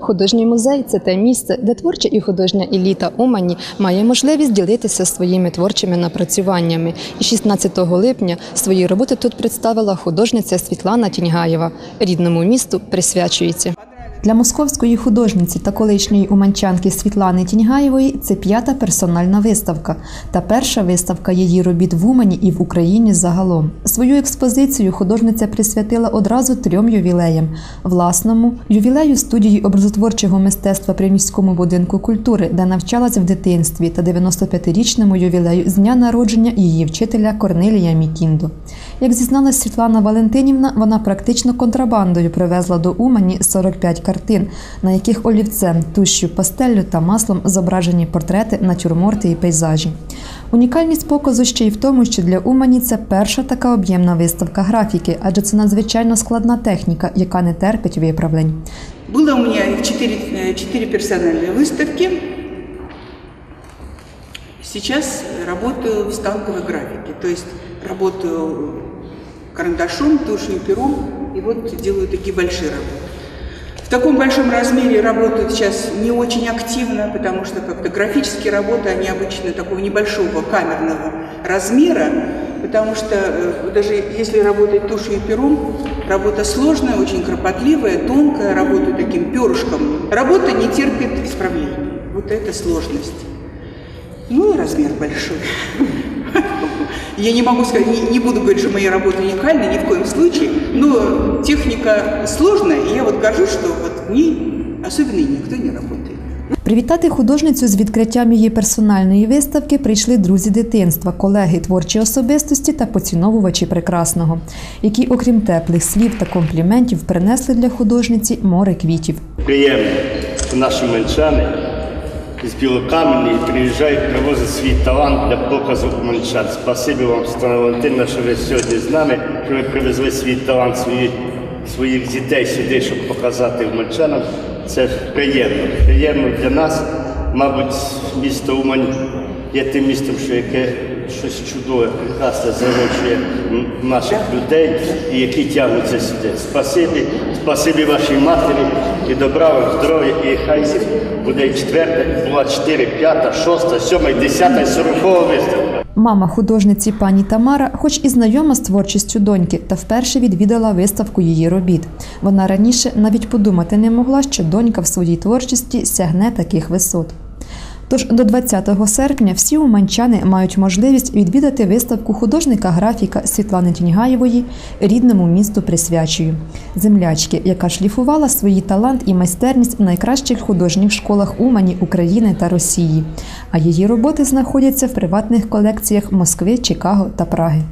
Художній музей це те місце, де творча і художня еліта Умані має можливість ділитися своїми творчими напрацюваннями. І 16 липня свої роботи тут представила художниця Світлана Тіньгаєва. Рідному місту присвячується. Для московської художниці та колишньої уманчанки Світлани Тіньгаєвої це п'ята персональна виставка та перша виставка її робіт в Умані і в Україні загалом. Свою експозицію художниця присвятила одразу трьом ювілеям: власному ювілею студії образотворчого мистецтва при міському будинку культури, де навчалась в дитинстві, та 95-річному ювілею з дня народження її вчителя Корнелія Мікіндо. Як зізналась Світлана Валентинівна, вона практично контрабандою привезла до Умані 45 картин, на яких олівцем, тушшю, пастеллю та маслом зображені портрети, натюрморти і пейзажі. Унікальність показу ще й в тому, що для Умані це перша така об'ємна виставка графіки, адже це надзвичайно складна техніка, яка не терпить виправлень. Было у меня четыре, э, четыре персональные выставки. Сейчас работаю в станковой графике, то есть работаю карандашом, тушью, пером, и вот делаю такие большие работы. В таком большом размере работают сейчас не очень активно, потому что как-то графические работы, они обычно такого небольшого камерного размера, потому что э, даже если работать тушью и пером, работа сложная, очень кропотливая, тонкая, работаю таким перышком. Работа не терпит исправлений. Вот это сложность. Ну и размер большой. Я не могу сказать, не, не буду говорить, что мои работы уникальны, ни в коем случае, но техника сложная, и я вот горжусь, что вот в ней особенно и никто не работает. Привітати художницю з відкриттям її персональної виставки прийшли друзі дитинства, колеги творчі особистості та поціновувачі прекрасного, які, окрім теплих слів та компліментів, принесли для художниці море квітів. приємно, що наші мельчани з Білокам'яні приїжджають, привозять свій талант для показу мальчан. Спасибі вам, Стана Валентина, що ви сьогодні з нами, що ви привезли свій талант, свої, своїх дітей сюди, щоб показати мальчанам. Це приємно. Приємно для нас. Мабуть, місто Умань є тим містом, що яке щось чудове, прекрасне зарочує наших людей і які тягнуться сюди. Спасибі, спасибі вашій матері і добра вам здоров'я, і хай буде четверта, була чотири, п'ята, шоста, сьома, десята, сорокова виставка. Мама художниці пані Тамара, хоч і знайома з творчістю доньки, та вперше відвідала виставку її робіт. Вона раніше навіть подумати не могла, що донька в своїй творчості сягне таких висот. Тож до 20 серпня всі уманчани мають можливість відвідати виставку художника-графіка Світлани Тіньгаєвої рідному місту присвячую землячки, яка шліфувала свої талант і майстерність в найкращих художніх школах Умані, України та Росії. А її роботи знаходяться в приватних колекціях Москви, Чикаго та Праги.